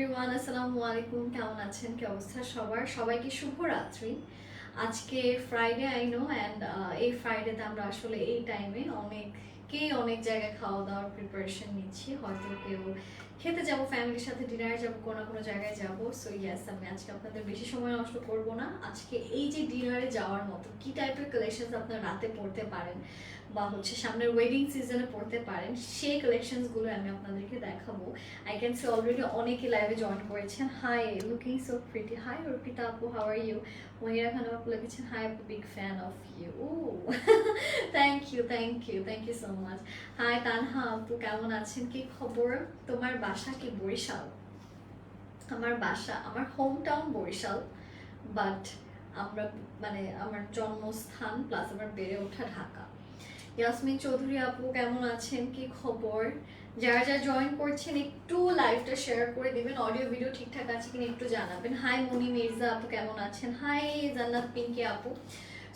Everyone আসসালামু আলাইকুম, কেমন আছেন? কি অবস্থা সবার? সবাইকে শুভরাত্রি। আজকে ফ্রাইডে আই নো অ্যান্ড এই ফ্রাইডেতে আমরা আসলে এই টাইমে অনেককেই অনেক জায়গায় খাওয়া দাওয়ার প্রিপারেশন নিচ্ছি। হয়তো কেউ খেতে যাব ফ্যামিলির সাথে ডিনারে যাব, কোনো কোনো জায়গায় যাব। সো ইয়াস আমি আজকে আপনাদের বেশি সময় নষ্ট করব না। আজকে এই যে ডিনারে যাওয়ার মতো, কি টাইপের কালেকশনস আপনার রাতে পড়তে পারেন? বা হচ্ছে সামনের ওয়েডিং সিজনে পড়তে পারেন, সেই কালেকশনসগুলো আমি আপনাদেরকে দেখাবো। আই ক্যান সি অলরেডি অনেকে লাইভে জয়েন করেছেন। Hi looking so pretty hi Arpita আপু হাউ আর ইউ মহিরা খান আপু লিখেছেন হাই আপু big fan of you O thank you thank you thank you so much hi Tanha আপু, কেমন আছেন? কি খবর? তোমার বাসা কি বরিশাল? আমার বাসা, আমার হোম টাউন বরিশাল বাট আমরা মানে আমার জন্মস্থান প্লাস আমার বেড়ে ওঠা ঢাকা। ইয়াসমিন চৌধুরী আপু, কেমন আছেন? কি খবর? যারা যারা জয়েন করছেন, একটু লাইভটা শেয়ার করে দিবেন। অডিও ভিডিও ঠিকঠাক আছে কিনা একটু জানাবেন। হাই মনি মির্জা আপু, কেমন আছেন? হাই জান্নাত পিঙ্কি আপু।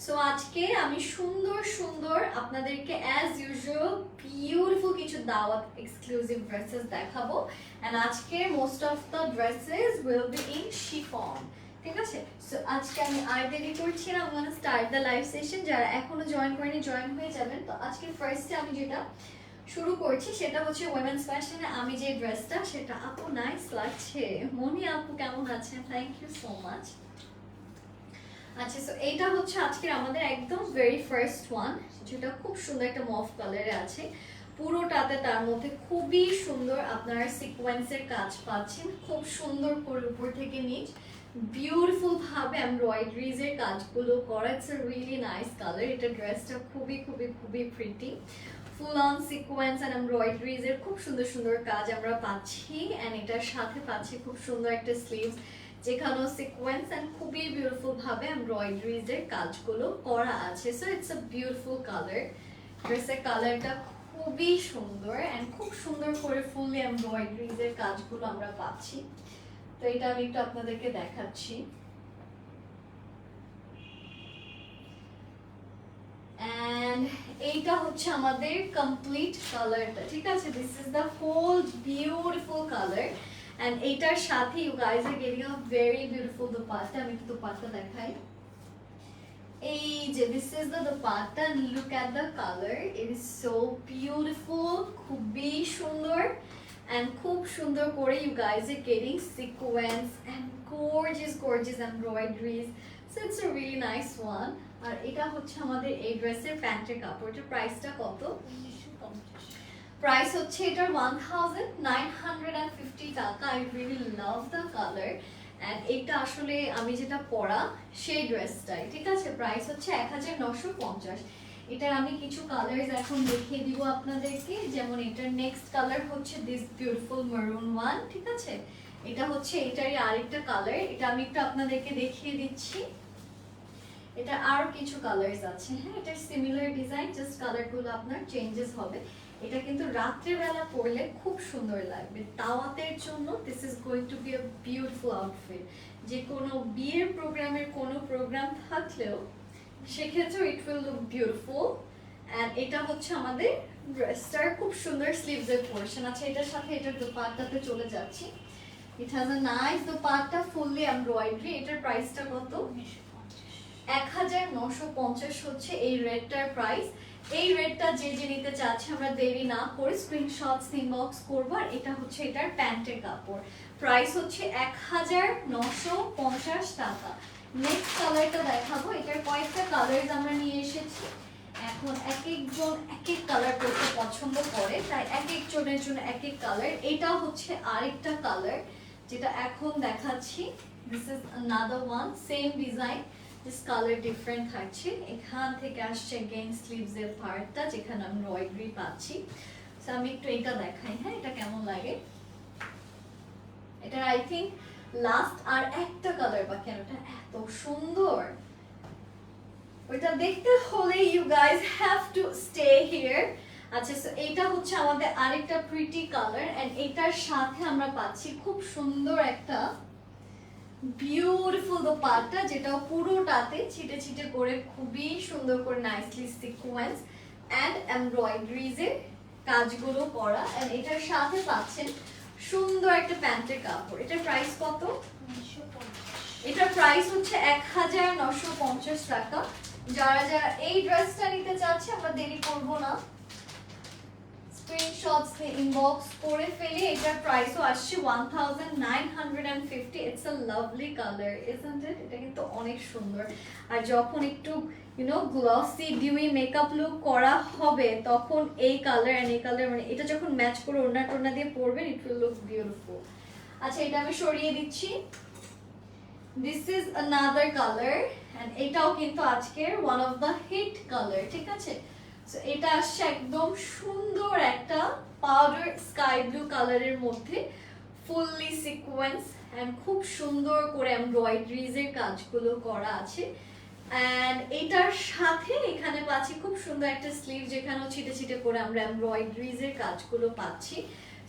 সো আজকে আমি সুন্দর সুন্দর আপনাদেরকে অ্যাজ ইউজুয়াল বিউটিফুল কিছু দাওয়াত এক্সক্লুসিভ ড্রেসেস দেখাবো। অ্যান্ড আজকে most of the dresses will be in chiffon ঠিক আছে? সো আজকে আমি আর দেরি করছি না স্টার্ট দ্য লাইভ সেশন যারা এখনও জয়েন করেনি জয়েন হয়ে যাবেন। তো আজকে ফার্স্টে আমি যেটা শুরু করছি, সেটা হচ্ছে আমি যে ড্রেসটা সেটা আপু নাইস লাগছে। মনি আপু কেমন আছেন? থ্যাংক ইউ সো মাচ আচ্ছা সো এইটা হচ্ছে আজকের আমাদের একদম ভেরি ফার্স্ট ওয়ান যেটা খুব সুন্দর একটা মফ কালারে আছে। পুরোটাতে তার মধ্যে খুবই সুন্দর আপনারা সিকোয়েন্সের কাজ পাচ্ছেন। খুব সুন্দর করে উপর থেকে নিচ। বিউটিফুল ভাবে এমব্রয়ডারিজ এর কাজগুলো করা। রিয়েলি নাইস কালার এটা ড্রেসটা খুবই খুবই খুবই pretty full on sequence and embroideries এর খুব সুন্দর সুন্দর কাজ আমরা পাচ্ছি। অ্যান্ড এটার সাথে পাচ্ছি খুব সুন্দর একটা স্লিভস যেখানেও সিকোয়েন্স অ্যান্ড খুবই বিউটিফুল ভাবে এমব্রয়ডারিজ এর কাজগুলো করা আছে। So it's a beautiful colour ড্রেসের কালারটা খুবই সুন্দর অ্যান্ড খুব সুন্দর করে ফুললি এমব্রয়ডারিজ এর কাজগুলো আমরা পাচ্ছি। তো এটা আমি একটু আপনাদেরকে দেখাচ্ছি। এইটা হচ্ছে আমাদের কমপ্লিট কালারটা ঠিক আছে? This is the whole beautiful colour and এইটার সাথে you guys are getting a very beautiful dupatta, আমি একটু দোপাট্টা দেখাই। এই যে this is the dupatta look at the colour it is so beautiful খুবই সুন্দর and খুব সুন্দর করে you guys are getting sequence and gorgeous gorgeous embroideries. So, it's a really nice one. আর এটা হচ্ছে আমাদের এই ড্রেসের প্যান্টের কাপড় এটার প্রাইসটা কত প্রাইস হচ্ছে এটার one thousand nine hundred and fifty taka I really love the colour এটা আসলে আমি যেটা পরা, সেই ড্রেসটাই ঠিক আছে? প্রাইস হচ্ছে এক হাজার নশো পঞ্চাশ। এটার আমি কিছু এখন দেখিয়ে দিব আপনাদেরকে। যেমন এটার নেক্সট কালার হচ্ছে দিস বিউটিফুল মারুন ওয়ান ঠিক আছে? এটা হচ্ছে এটারই আরেকটা কালার এটা আমি একটু আপনাদেরকে দেখিয়ে দিচ্ছি। এটা আরও কিছু কালার্স আছে হ্যাঁ? এটা সিমিলার ডিজাইন জাস্ট কালারগুলো আপনার চেঞ্জেস হবে। এটা কিন্তু রাত্রেবেলা পরলে খুব সুন্দর লাগবে। দাওয়াতের জন্য this is going to be a beautiful outfit যে কোনো বিয়ের প্রোগ্রামের কোনো প্রোগ্রাম থাকলেও সেক্ষেত্রেও it will look beautiful and এটা হচ্ছে আমাদের ড্রেসটার খুব সুন্দর স্লিভস এর পোর্শন আছে এটার সাথে এটার দোপাট্টাতে চলে যাচ্ছি। It has a nice dupatta fully embroidery এটার প্রাইসটা কত? এক হাজার নশো পঞ্চাশ হচ্ছে এই রেডটার প্রাইস এই রেডটা যে যে নিতে চাচ্ছে আমরা দেরি না করে স্ক্রিনশট ইনবক্স করব, আর এটা হচ্ছে এটার প্যান্টের কাপড়। প্রাইস হচ্ছে এক হাজার নশো পঞ্চাশ টাকা। নেক্সট কালারটা দেখাবো, এটার কয়েকটা কালার আমরা নিয়ে এসেছি। এখন এক একজন এক এক কালার করতে পছন্দ করে, তাই এক একজনের জন্য এক এক কালার এটা হচ্ছে আরেকটা কালার যেটা এখন দেখাচ্ছি। This is another one same design this colour different থাকছে এখান থেকে আসছে গেন স্লিভস পার্টটা যেখানে আমি রয়ড্রি পাচ্ছি। তো আমি একটু এটা দেখাই হ্যাঁ? এটা কেমন লাগে? এটা আই থিঙ্ক লাস্ট আর একটা কালার বাকি, আর ওটা এত সুন্দর। ওইটা দেখতে হলে you guys have to stay here আচ্ছা সো এইটা হচ্ছে আমাদের আরেকটা প্রিটি কালার এন্ড এটার সাথে আমরা পাচ্ছি খুব সুন্দর একটা বিউটিফুল দোপাট্টা যেটা পুরোটাতে ছিটে ছিটে করে খুবই সুন্দর করে নাইসলি সিকোয়েন্স অ্যান্ড এমব্রয়ডারিজ কাজগুলো করা। এন্ড এটার সাথে পাচ্ছেন সুন্দর একটা প্যান্টের কাপড়। এটার প্রাইস কত? এটার প্রাইস হচ্ছে এক হাজার নশো পঞ্চাশ টাকা। যারা যারা এই ড্রেসটা নিতে চাচ্ছে আমরা দেরি করব না। স্ক্রিনশটস ইনবক্স করে ফেলে এটার প্রাইসও আসছে one thousand nine hundred and fifty it's a lovely colour it এটা কিন্তু অনেক সুন্দর। আর যখন একটু you know glossy dewy makeup look করা হবে, তখন এই কালার অ্যান্ড এই কালার মানে এটা যখন ম্যাচ করে ওড়না টোনা দিয়ে পরবেন ইট উইল লুক বিউটিফুল আচ্ছা এটা আমি সরিয়ে দিচ্ছি। This is another colour and এটাও কিন্তু আজকের one of the hit colour ঠিক আছে? এটা আসছে একদম সুন্দর একটা পাউডার স্কাই ব্লু কালারের মধ্যে ফুললি সিকোয়েন্স এন্ড খুব সুন্দর করে এমব্রয়ডারিজ এর কাজগুলো করা আছে। এন্ড এটার সাথে এখানে পাচ্ছি খুব সুন্দর একটা স্লিভ যেখানেও ছিটে ছিটে করে আমরা এমব্রয়ডারিজ এর কাজগুলো পাচ্ছি।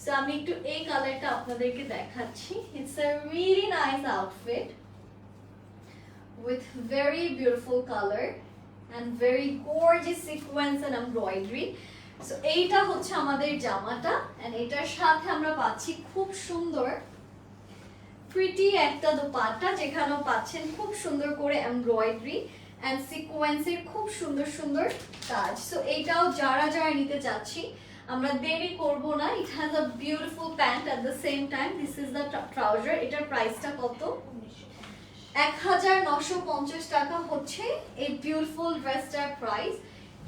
সো আমি একটু এই কালারটা আপনাদেরকে দেখাচ্ছি। It's a really nice outfit with very beautiful color. And very gorgeous sequence and embroidery. So এইটা হচ্ছে আমাদের জামাটা এন্ড এটার সাথে আমরা পাচ্ছি খুব সুন্দর প্রিটি একটা দোপাট্টা যেখানেও পাচ্ছেন খুব সুন্দর করে এমব্রয়ডারি এন্ড সিকোয়েন্সের খুব সুন্দর সুন্দর কাজ। সো এইটাও যারা যারা নিতে চাচ্ছি, আমরা দেরি করব না। It has a beautiful pant at the same time this is the trouser এটার প্রাইসটা কত? এক হাজার নশো পঞ্চাশ টাকা হচ্ছে এই বিউটিফুল ড্রেসটার প্রাইস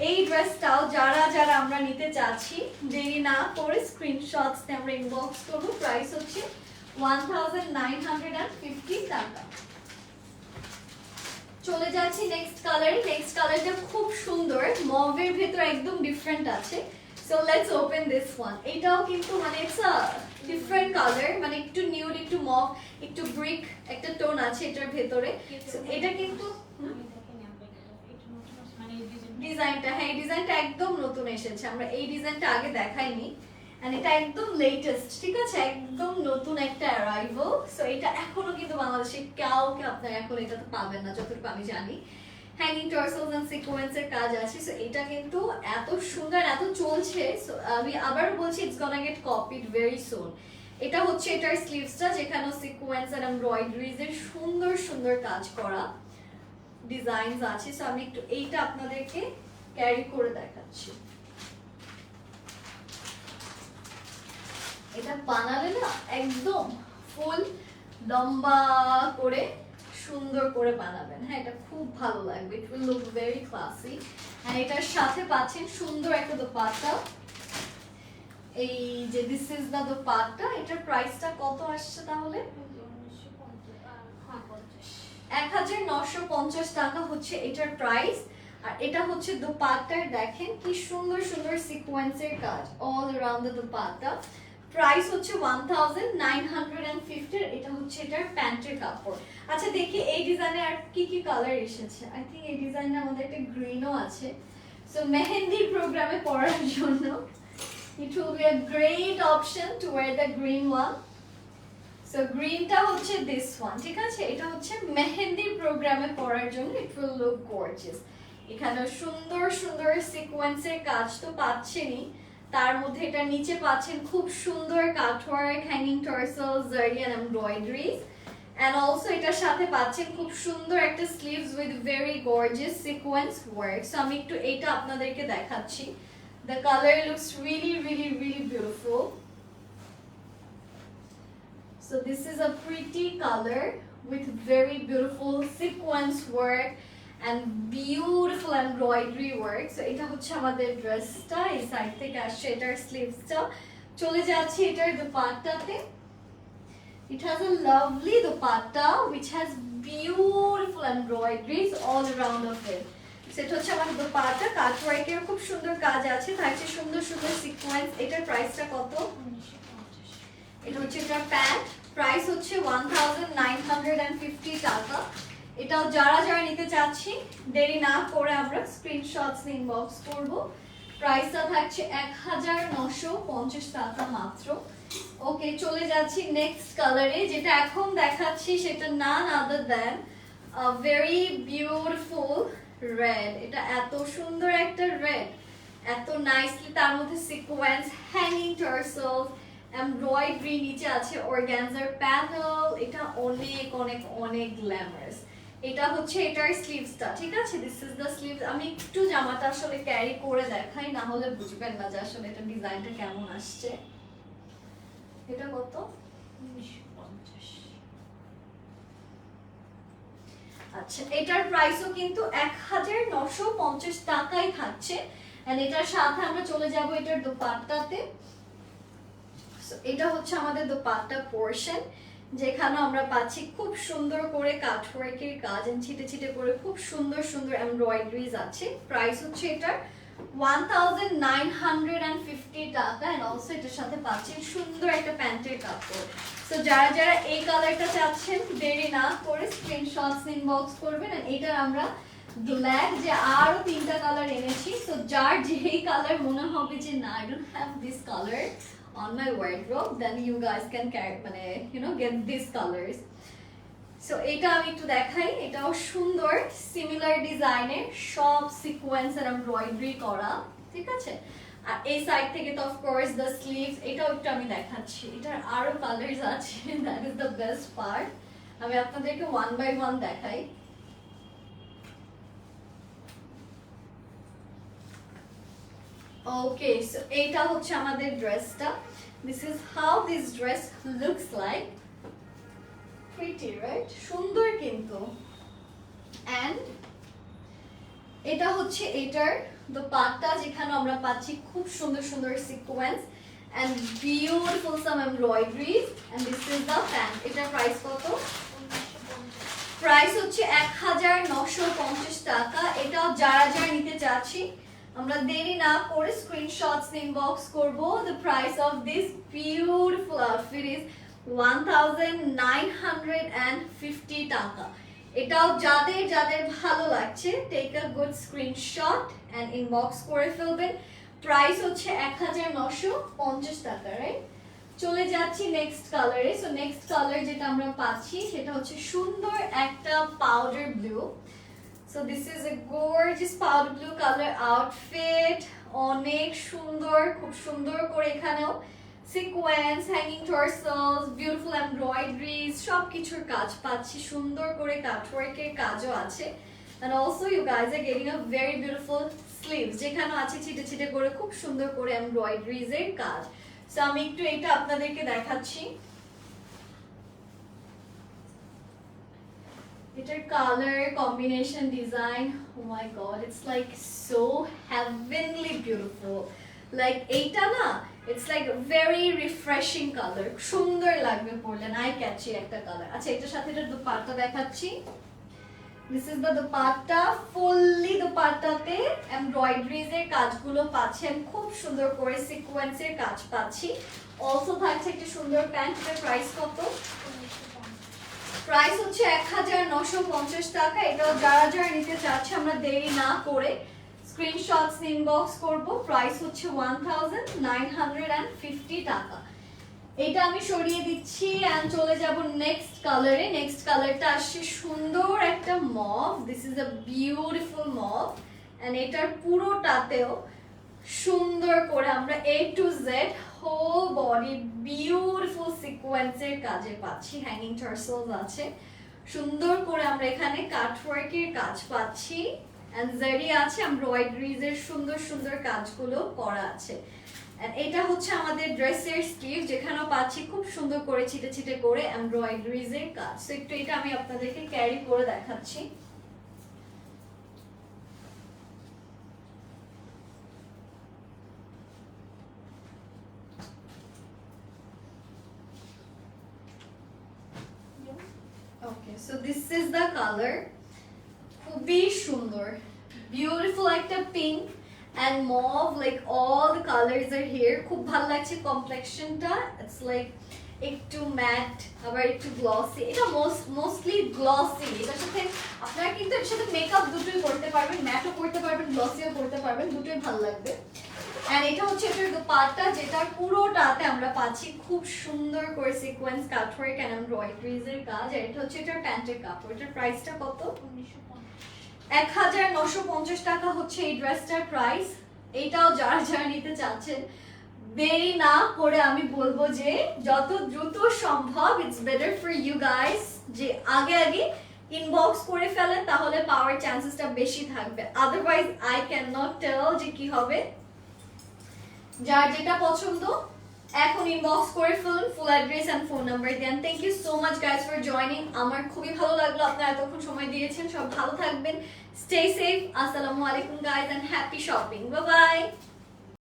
এই ড্রেসটাও যারা যারা আমরা নিতে চাচ্ছি, দেরি না করে স্ক্রিনশটস আমরা ইনবক্স করব। প্রাইস হচ্ছে one thousand nine hundred and fifty taka. চলে যাচ্ছি নেক্সট কালারে নেক্সট কালারটা খুব সুন্দর। মভের ভেতর একদম ডিফারেন্ট আছে। So let's open this one এটাও কিন্তু মানে ইটস আ ডিফারেন্ট কালার মানে একটু নিউড একটু মভ একটু ব্রিক একটা টোন আছে এটার ভেতরে। এটা কিন্তু ডিজাইনটা হ্যাঁ এই ডিজাইনটা একদম নতুন এসেছে। আমরা এই ডিজাইনটা আগে দেখাইনি। এন্ড এটা একদম লেটেস্ট ঠিক আছে? একদম নতুন একটা অ্যারাইভাল সো এটা এখনও কিন্তু বাংলাদেশে কাউকে আপনারা এখন এটা তো পাবেন না, যতটুকু আমি জানি। হ্যাঙ্গিং টার্সেলস এন্ড সিকোয়েন্সের কাজ আছে। সো এটা কিন্তু এত সুন্দর, এত চলছে। সো আমি আবার বলছি it's gonna get copied very soon এটা হচ্ছে এটার স্লিভসটা যেখানে সিকোয়েন্স এন্ড এমব্রয়ডারিজ এর সুন্দর সুন্দর কাজ করা ডিজাইনস আছে। সো আমি একটু এইটা আপনাদেরকে ক্যারি করে দেখাচ্ছি। এটা বানালে না, একদম ফুল লম্বা করে সুন্দর করে বানাবেন। হ্যাঁ এটা খুব ভালো লাগবে। It will look very classy আর এটার সাথে পাচ্ছেন সুন্দর একটা দোপাট্টা। এই যে দিস ইজ দ্য দোপাট্টা, এটার প্রাইসটা কত আসছে তাহলে? এক হাজার নশো পঞ্চাশ টাকা হচ্ছে এটার প্রাইস আর এটা হচ্ছে দোপাট্টার দেখেন কি সুন্দর সুন্দর সিকোয়েন্সের কাজ all around the dupatta. Price হচ্ছে one thousand nine hundred and ফিফটির এটা হচ্ছে এটার প্যান্টের কাপড়। আচ্ছা দেখি এই ডিজাইনে আর কি কি কালার এসেছে। আই থিঙ্ক এই ডিজাইনে আমাদের একটা গ্রিনও আছে। সো মেহেন্দির প্রোগ্রামে পড়ার জন্য it option to wear the green one so গ্রিনটা হচ্ছে দিস ওয়ান ঠিক আছে? এটা হচ্ছে মেহেন্দির প্রোগ্রামে পড়ার জন্য উইল লুক গর্জিয়াস এখানে সুন্দর সুন্দর সিকোয়েন্সের কাজ তো পাচ্ছেনই। তার মধ্যে এটা নিচে পাচ্ছেন খুব সুন্দর cutwork hanging tassel zari and embroideries and also এটার সাথে পাচ্ছেন খুব সুন্দর একটা sleeves with very gorgeous sequence work so আমি একটু এইটা আপনাদেরকে দেখাচ্ছি। The colour looks really really really beautiful So, this is a pretty color with very beautiful sequence work. And beautiful embroidery work. So, এটা হচ্ছে আমাদের ড্রেসটা এই সাইড থেকে আসছে এটার স্লিভসটা চলে যাচ্ছে এটার দোপাট্টাতে। It has a lovely dupatta which has beautiful embroideries all around of it. সেটা হচ্ছে আমার দোপাট্টা। কাট ওয়ার্কের খুব সুন্দর কাজ আছে। থাকছে সুন্দর সুন্দর সিকোয়েন্স এটার প্রাইসটা কত? এটা হচ্ছে এটা প্যান্ট। প্রাইস হচ্ছে ওয়ান অ্যান্ড টাকা। এটাও যারা যারা নিতে চাচ্ছি, দেরি না করে আমরা স্ক্রিনশটস ইনবক্স করব। প্রাইসটা থাকছে এক হাজার নশো পঞ্চাশ টাকা মাত্র। ওকে চলে যাচ্ছি নেক্সট কালারে যেটা এখন দেখাচ্ছি সেটা none other than very beautiful red এটা এত সুন্দর একটা রেড এত নাইসলি তার মধ্যে সিকোয়েন্স হ্যাঙ্গিং টার্সেলস এমব্রয়ডারি নিচে আছে অর্গানজার প্যানেল এটা অনেক অনেক অনেক গ্ল্যামারাস এটা হচ্ছে এটার স্লিভসটা ঠিক আছে? দিস ইজ দ্য স্লিভস আমি একটু জামাটা আসলে ক্যারি করে দেখাই, না হলে বুঝবেন না যে আসলে এটা ডিজাইনটা কেমন আসছে। এটা কত? আচ্ছা এটার প্রাইসও কিন্তু এক হাজার নশো পঞ্চাশ টাকাই থাকছে। এন্ড এটার সাথে আমরা চলে যাব এটার দোপাট্টাতে। এটা হচ্ছে আমাদের দোপাট্টা পোর্শন যেখানে আমরা পাচ্ছি খুব সুন্দর করে কাঠওয়ার্কের কাজ ছিটে ছিটে করে খুব সুন্দর সুন্দর এমব্রয়ডারিজ আছে। প্রাইস হচ্ছে এটার ওয়ান হান্ড্রেড ফিফটি টাকা এটার সাথে পাচ্ছেন সুন্দর একটা প্যান্টের কাপড়। যারা যারা এই কালারটা চাচ্ছেন, দেরি না করে করবেন আমরা ব্ল্যাক যে তিনটা কালার এনেছি। যার যেই কালার মনে হবে যে না have this colour on my wardrobe, then you guys can মানে you know, get these colors. So এটা আমি একটু দেখাই, এটাও সুন্দর সিমিলার ডিজাইনের সব সিকোয়েন্স আর এমব্রয়ডারি করা, ঠিক আছে? আর এই সাইড থেকে তো অফকোর্স দ্য স্লিভস এটাও একটু আমি দেখাচ্ছি। এটার আরও কালার্স আছে that is the best part আমি আপনাদেরকে ওয়ান বাই ওয়ান দেখাই। ওকে সো এইটা হচ্ছে আমাদের ড্রেসটা। This is how this dress looks like pretty right সুন্দর কিন্তু। অ্যান্ড এটা হচ্ছে এটার দোপাট্টা, যেখানে আমরা পাচ্ছি খুব সুন্দর সুন্দর sequence and beautiful some embroideries and this is the pant এটার প্রাইস কত? প্রাইস হচ্ছে এক হাজার নশো পঞ্চাশ টাকা। এটাও যারা যারা নিতে চাচ্ছি আমরা দেরি না করে স্ক্রিনশটস ইনবক্স করব। The price of this beautiful outfit is one thousand nine hundred and fifty taka. এটাও যাদের যাদের ভালো লাগছে take a good screenshot and inbox করে ফেলবেন। প্রাইস হচ্ছে এক হাজার নশো পঞ্চাশ টাকা রাইট চলে যাচ্ছি নেক্সট কালারে সো নেক্সট কালার যেটা আমরা পাচ্ছি, সেটা হচ্ছে সুন্দর একটা powder blue so this is a gorgeous powder blue colour outfit অনেক সুন্দর, খুব সুন্দর করে এখানেও sequence hanging tassels beautiful embroideries সব কিছুর কাজ পাচ্ছি। সুন্দর করে কাটওয়ার্কের কাজও আছে। And also you guys are getting a very beautiful sleeves, যেখানে আছে ছিটে ছিটে করে খুব সুন্দর করে এমব্রয়ডারিজ এর কাজ। সো আমি একটু এটা আপনাদেরকে দেখাচ্ছি। এটার colour combination design oh my god it's like so heavenly beautiful like এইটা না it's like very refreshing colour সুন্দর লাগবে পরলে নাই ক্যাচি একটা কালার আচ্ছা এটার সাথে এটা দুপাট্টা দেখাচ্ছি। This is the dupatta fully দুপাট্টাতে embroideries এর কাজগুলো পাচ্ছেন, খুব সুন্দর করে সিকোয়েন্সের কাজ পাচ্ছি। অলসো থাকছে একটা সুন্দর প্যান্ট, এটার প্রাইস কত? প্রাইস হচ্ছে এক হাজার নশো পঞ্চাশ টাকা। এটাও যারা যারা নিতে চাচ্ছে, আমরা দেরি না করে স্ক্রিনশটস ইনবক্স করব। প্রাইস হচ্ছে one nine hundred and fifty টাকা। এটা আমি সরিয়ে দিচ্ছি অ্যান্ড চলে যাব নেক্সট কালারে নেক্সট কালারটা আসছে সুন্দর একটা mauve this is a beautiful mauve and এটার পুরোটাতেও সুন্দর করে আমরা A to Z whole body beautiful সিকোয়েন্সের কাজে পাচ্ছি হ্যাঙ্গিং টার্সেলস আছে। সুন্দর করে আমরা এখানে কাটওয়ার্কের কাজ পাচ্ছি। এন্ড জারি আছে এমব্রয়ডারিজ এর সুন্দর সুন্দর কাজগুলো করা আছে। এটা হচ্ছে আমাদের ড্রেসের স্লিভ যেখানেও পাচ্ছি খুব সুন্দর করে ছিটে ছিটে করে এমব্রয়ডারিজ এর কাজ। তো একটু এটা আমি আপনাদেরকে ক্যারি করে দেখাচ্ছি okay so this is the colour খুবই সুন্দর বিউটিফুল একটা pink and mauve like all the colours are here খুব ভালো লাগছে কমপ্লেকশনটা ইটস লাইক একটু ম্যাট আবার একটু গ্লসি এটা মোস্টলি গ্লসি এটার সাথে আপনারা কিন্তু এর সাথে মেকআপ দুটোই করতে পারবেন ম্যাটও করতে পারবেন গ্লসিও করতে পারবেন, দুটোই ভালো লাগবে। এন্ড এটা হচ্ছে এটার দোপাট্টা যেটা পুরোটাতে আমরা পাচ্ছি খুব সুন্দর করে সিকোয়েন্স কাটওয়ার্ক এন্ড এমব্রয়ডারিজ এর কাজ। আর এটা হচ্ছে এটার প্যান্টের কাপড়। এটার প্রাইসটা কত? এক হাজার নশো পঞ্চাশ টাকা হচ্ছে এই ড্রেসটার প্রাইস এইটাও যারা যারা নিতে চাচ্ছেন, দেরি না করে আমি বলব যে যত দ্রুত সম্ভব it's better for you guys যে আগে আগে ইনবক্স করে ফেলেন, তাহলে পাওয়ার চান্সেসটা বেশি থাকবে। Otherwise I can not tell যে কি হবে। যার যেটা পছন্দ, এখন ইনবক্স করে ফেলুন full address and phone number then thank you so much guys for joining আমার খুবই ভালো লাগল, আপনারা এতক্ষণ সময় দিয়েছেন, সব ভালো থাকবেন। স্টে সেফ আসসালামু আলাইকুম guys and happy shopping bye bye